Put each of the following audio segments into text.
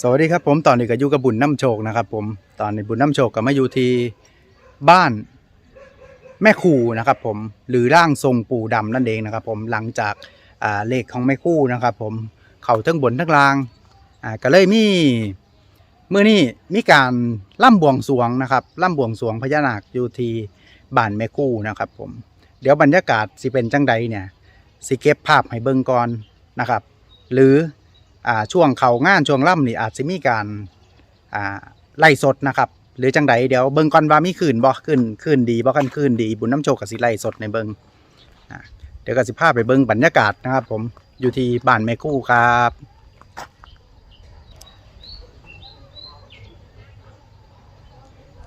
สวัสดีครับผมตอนนี้ก็อยู่กับบุญน้ำโชคนะครับผมตอนนี้บุญน้ำโชคก็มาอยู่ที่บ้านแม่คู่นะครับผมหรือร่างทรงปู่ดำนั่นเองนะครับผมหลังจากอ่าเลขของแม่คู่นะครับผมเข่าทั้งบนทั้งล่างอ่าก็เลยมีเมื่อนี้มีการล่ำบวงสวงนะครับล่ำบวงสวงพญานาคอยู่ที่บ้านแม่คู่นะครับผมเดี๋ยวบรรยากาศสิเป็นจังใดเนี่ยสิเก็บภาพให้เบิ่งก่อนนะครับ หรือ ช่วงเขางานช่วงล่ำนี่อาจจะมีการไล่สดนะครับ หรือจังใดเดี๋ยวเบิ่งก่อนว่ามีคืนบ่คืนคืนดีบ่กันคืนดีบุญน้ำโชคกับสิไล่สดในเบิ่งอ่าเดี๋ยวก็สิพาไปเบิ่งบรรยากาศนะครับ ผมอยู่ที่บ้านแม่คู่ครับ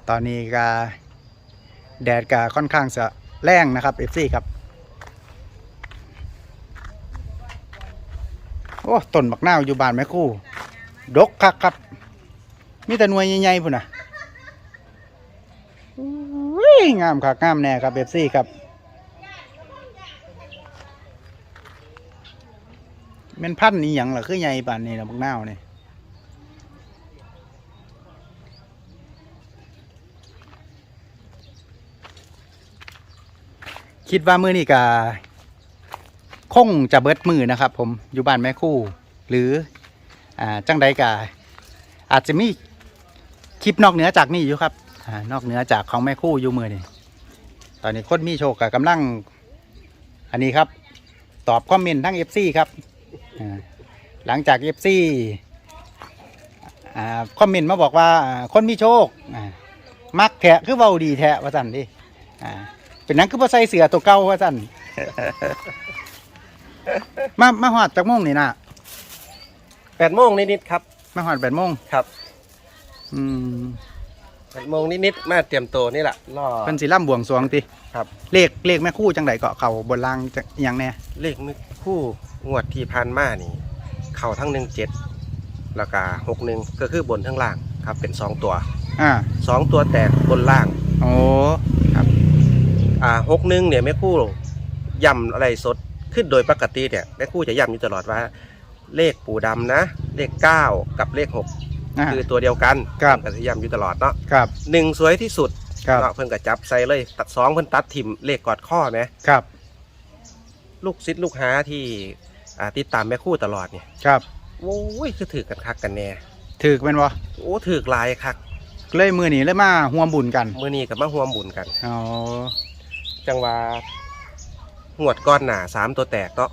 ตอนนี้ก็แดดก็ค่อนข้างจะแรงนะครับ FC ครับ อ้ต้นบักนาวอยู่บ้านแม่คู่ ดกคักครับ มีแต่หน่วยใหญ่ๆพุ่นน่ะอุ้ยงามคักงามแน่ครับเบปซี่ครับแม่นพันธุ์นี่หยังล่ะคือใหญ่ปานนี้ล่ะบักนาวนี่คิดว่ามื้อนี้ก็ งจะเบิดมือนะครับ ผมอยู่บ้านแม่คู่ หรืออ่าจังใดกาอาจจะมีคลิปนอกเหนือจากนี่อยู่ครับอานอกเหนือจากของแม่คู่อยู่มือนี่ตอนนี้คนมีโชคกับกำลัง อันนี้ครับ ตอบคอมเมนต์ทั้งเอฟซีครับอ่าหลังจากเอฟซีคอมเมนต์มาบอกว่าอ่าคนมีโชคอ่ามักแทะคือเบาดีแทะว่าสั่นดิอ่าเป็นหนังคือพอใส่เสือตัวเก่าว่าสั่น มามาหอดจากโมงนี่นะแปดโมงนิดๆครับ มาหอดแปดโมงครับอืมแปดโมงนิดๆมาเตรียมตัวนี่แหละรอ เป็นสีล่ำบวงสรวงติครับ เลขเลขแม่คู่จังไดเกาะเขาบนล่างจะอหย่างแน่เลขมือคู่งวดที่พันมานี่ เข่าทั้งหนึ่งเจ็ดแล้วก็หกหนึ่งก็คือบนทั้งล่างครับ เป็นสองตัวอ่าสองตัวแตกบนล่าง โอ้อ่าหกหนึ่งเนี่ยแม่คู่ย่ำอะไรสด ขึ้นโดยปกติเนี่ยแม่คู่จะย้ำอยู่ตลอดว่า เลขปู่ดำนะ เลขเก้ากับเลขหกอ่าคือตัวเดียวกันครับเพิ่นก็จะย้ำอยู่ตลอดเนาะครับ หนึ่งสวยที่สุดครับ เนาะเพิ่นก็จับใส่เลยตัดสองเพิ่นตัดทิมเลขกอดข้อไหมครับ ลูกศิษย์ลูกหาที่อ่าติดตามแม่คู่ตลอดเนี่ยครับโอ้ยคือถือกันคักกันแน่ถือเป็นวะโอ้ถือหลายคักเลยมือนี้เลยมาห่วมบุญกันมื้อนี้กับมาห่วมบุญกัน อ๋อจังว่า หวดก้อนหนาสามตัวแตกเนาะ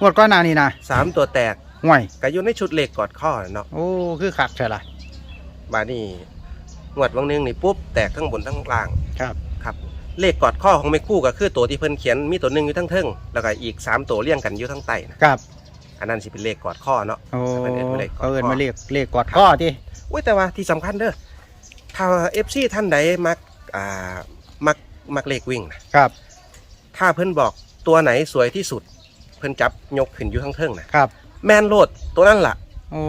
งวดก้อนหนานี่นะสามตัวแตกห่วยก็อยู่ในชุดเลขกอดข้อน่ะเนาะโอ้คือคักใช่ละบาดนี้หวดวังหนึงนี่ปุ๊บแตกทั้งบนทั้งล่างครับครับเลขกอดข้อของแม่คู่ก็คือตัวที่เพิ่นเขียนมีตัวหนึ่งอยู่ทั้งเทิงแล้วก็อีกสามตัวเรียงกันอยู่ทั้งใต้นะครับอันนั้นสิเป็นเลขกอดข้อเนาะโอ้เพิ่นเอิ้นว่าเลขกอดข้อเขาเอินมาเลขเลขกอดข้อที่อุ้ยแต่ว่าที่สำคัญเด้อถ้าเอฟซีท่านใดมักอ่ามักมักเลขวิ่งนะครับ ถ้าเพิ่นบอก ตัวไหนสวยที่สุด เพิ่นจับยกขึ้นอยู่ทั้งเทิงนะครับ แมนโลดตัวนั้นล่ะ โอ้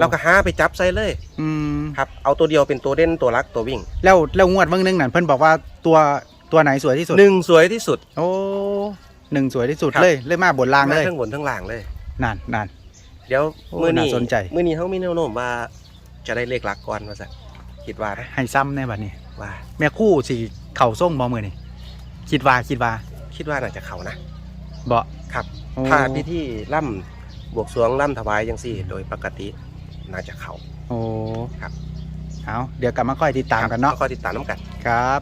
เราก็หาไปจับใส่เลย อืมครับ เอาตัวเดียวเป็นตัวเด่นตัวรักตัววิ่งแล้วแล้วงวดเบิ่งหนึงนั่นเพิ่นบอกว่าตัวตัวไหนสวยที่สุดหนึ่งสวยที่สุด โอ้หนึ่งสวยที่สุดครับ เลยเลยมาบนล่างเลยทั้งบนทั้งล่างเลย นั่นนั่น เดี๋ยวโอ้มื้อนี้น่าสนใจ มื้อนี้เขามีแนวโน้มว่า จะได้เลขหลักก่อนว่าซะคิดว่านะให้ซ้ำในบัดนี้ ว่า แม่คู่สิเข่าส่งบ่มือนี่คิดว่าคิดว่า คิดว่าน่าจะเข้านะบ่ครับ โอ้ ถ้าพิธีล่ำบวกสรวงล่ำถวายจังซี่ โดยปกติน่าจะเข้าโอ้ครับ เอาเดี๋ยวกลับมาค่อยติดตามกันเนาะคอยติดตามน้ำกัน ครับ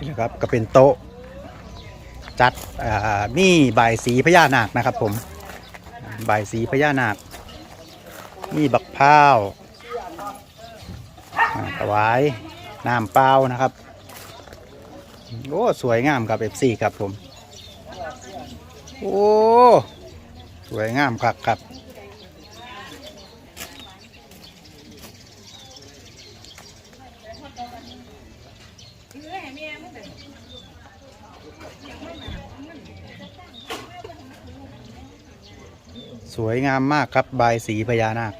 นี่แหละครับก็เป็นโต๊ะ จัดอ่ามีใบายสีพญานาคนะครับผมใบายสีพญานาค มีบักพร้าวอ่าถวายน้ำเปล่านะครับ โอ้สวยงามครับ FC ครับผม โอ้สวยงามครับครับสวยงามมากครับ บายสีพญานาค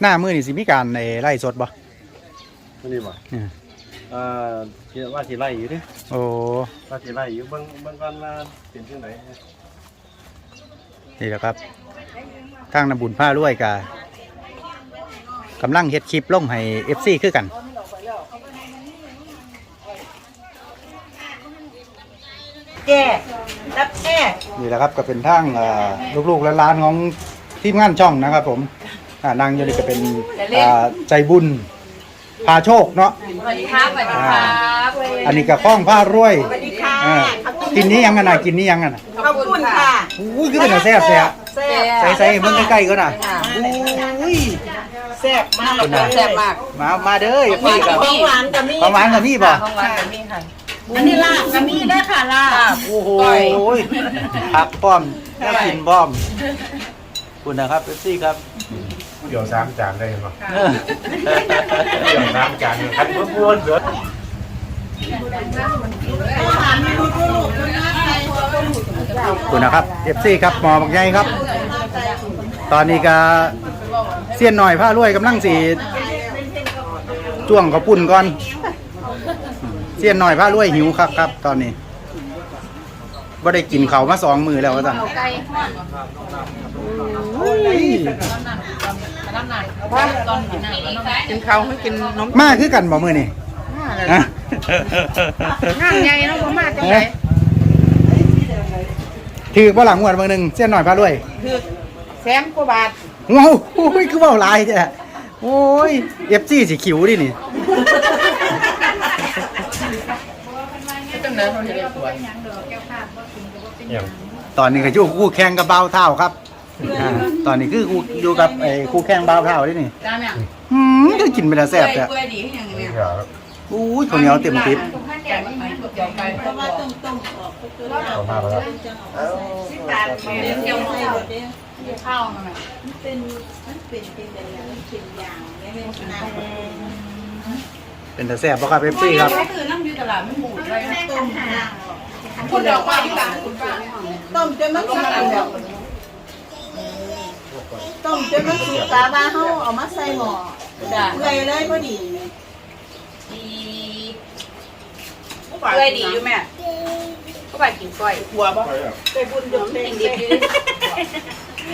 หน้ามือนี่สิมีการในไล่สดบ่ มันนี่บ่เนี่ยเอ่อคิดว่าสิไล่อยู่เดิโอ้ว่าสิไล่อยู่เบิ่งเบิ่งก่อนว่าเป็นจังไดนี่แหละครับทางนำบุญผ้ารวยกะกำลังเฮ็ดคลิปลงให้ FC คือกัน แก้รับแก้นี่แหละครับก็เป็นทางเอ่อลูกๆและร้านของ ทีมงานช่องนะครับผมอ่านางอยู่นี่ก็เป็นอ่าใจบุญพาโชคเนาะ สวัสดีครับสวัสดีครับอันนี้ก็ข้องผ้ารวยสวัสดีค่ะอ่ากินนี้ยังกันนะกินนี้ยังกันนะขอบคุณค่ะอุ้ยคือเป็นอะไรแซ่บแซ่บแซ่บใส่ใส่เบิ่งใกล้ๆก็น่ะอุ้ยแซ่บมากคุณน่ะแซ่บมากมามาเด้อมีพี่กับของหวานกับมีของหวานกับนี่บ่ของหวานกับมีค่ะอันนี้ลาบกับมีได้ค่ะลาบโอ้โหผักป้อมน่ากินป้อม คุณนะครับเอฟซี่ครับเดี๋ยวสามจานได้บ่เดี๋ยวสามจานคันม้วนๆเบิดคุณนะครับเอฟซีครับหมอบักใหญ่ครับ ตอนนี้ก็เสี้ยนหน่อยผ้ารวยกำลังสีจ้วงเขาวปุ่นก่อน เสี้ยนหน่อยผ้ารวยหิวครับครับ ตอนนี้บ่ได้กินเขาวมาสองมือแล้วว่าสั่นอุ้ย กินข้าวไม่กินนมมาคือกันบ่มือนี่ฮะงานใหญ่เนาะบ่มาจังไดถือบ่หลังงวดบางหนึ่งเส้นหน่อยพารวยคือแสนกว่าบาทโอ้โหคือเบาหลายจ้ะโอ้ยเอฟซีสีขิวดินี่จังได๋เขาจะได้สวยอย่างตอนนี้ก็อยู่คู่แข่งกับเบาเท่าครับ อ่าตอนนี้คือคู่อยู่กับไอ้คู่แข่งเบาเท่าดินี่จ้าแม่อืมก็กินไปแล้วแซ่บจ้ะกล้วยดีให้หยังเนี่ยเดี๋ยวอุ้ยข้าวเหนียวเต็มติ๊บแกงไม่ถูกเกี่ยวไปเพราะว่าต้มต้มเอามาแล้วตาลเลี้ยงเกี่ยวข้าวนั่นแหละเป็นแต่แซ่บบ่ครับเอฟซีครับคือน้ำอยู่ตลาดมันหมูไว้ต้มคุณดอกว่าอยู่หลังคุณป้าต้มจนมันสุกแล้ว ต้มจนมันสุกกาว่าเฮาเอามาใส่หม้อจ้ะเปื่อยเลยพอดีดีกล้วยดีอยู่แม่ก็ไปกินกล้วยหัวบ่ไปบุญยกเต็งดิบอยู่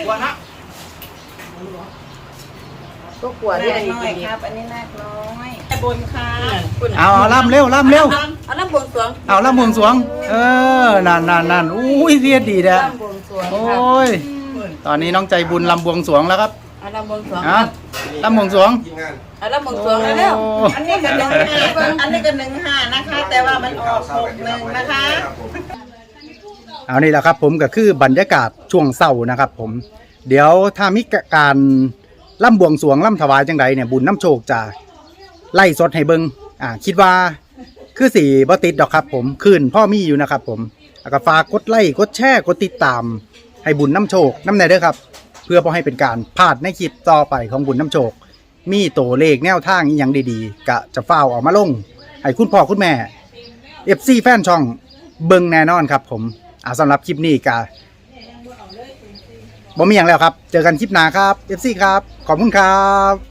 หัวเนาะก็กลัวที่นัอักนนี้น้อยกินครับอันนี้นักน้อยแต่บนค่ะเอาเอาล่ำเร็วล่ำเร็วเอาลำบวงสรวงเอาล่ำบวงสรวง เออนั่นนั่นนั่นอุ้ยเสียดีเด้อลำบวงสรวงโอ้ย ตอนนี้น้องใจบุญลำบวงสรวงแล้วครับเอาลำบวงสรวงอะลำบวงสรวงเอาลำบวงสรวงเร็วโอ้ อันนี้ก็หนึ่งห้าอันนี้ก็หนึ่งห้านะคะ แต่ว่ามันออกหกหนึ่งนะคะ เอานี่แหละครับผมก็คือบรรยากาศช่วงเศร้านะครับผม เดี๋ยวถ้ามีการล่ำบวงสรวงล่ำถวายจังไดเนี่ยบุญน้ำโชคจะไล่สดให้เบิงอ่าคิดว่าคือสีบ่ติดดอกครับผมคืนพ่อมีอยู่นะครับผมแล้วก็ฝากกดไลค์กดแชร์กดติดตาม ให้บุญน้ำโชคน้ำไหนเด้อครับ เพื่อบ่ให้เป็นการพลาดในคลิปต่อไปของบุญน้ำโชค มีตัวเลขแนวทางอหยังดีๆกะจะฟ้าวเออกมาลง ให้คุณพ่อคุณแม่เอฟซีแฟนช่องเบิงแน่นอนครับ ผมอ่าสำหรับคลิปนี้กะบ่มีอย่างแล้วครับ เจอกันคลิปหน้าครับ FC ครับขอบคุณครับ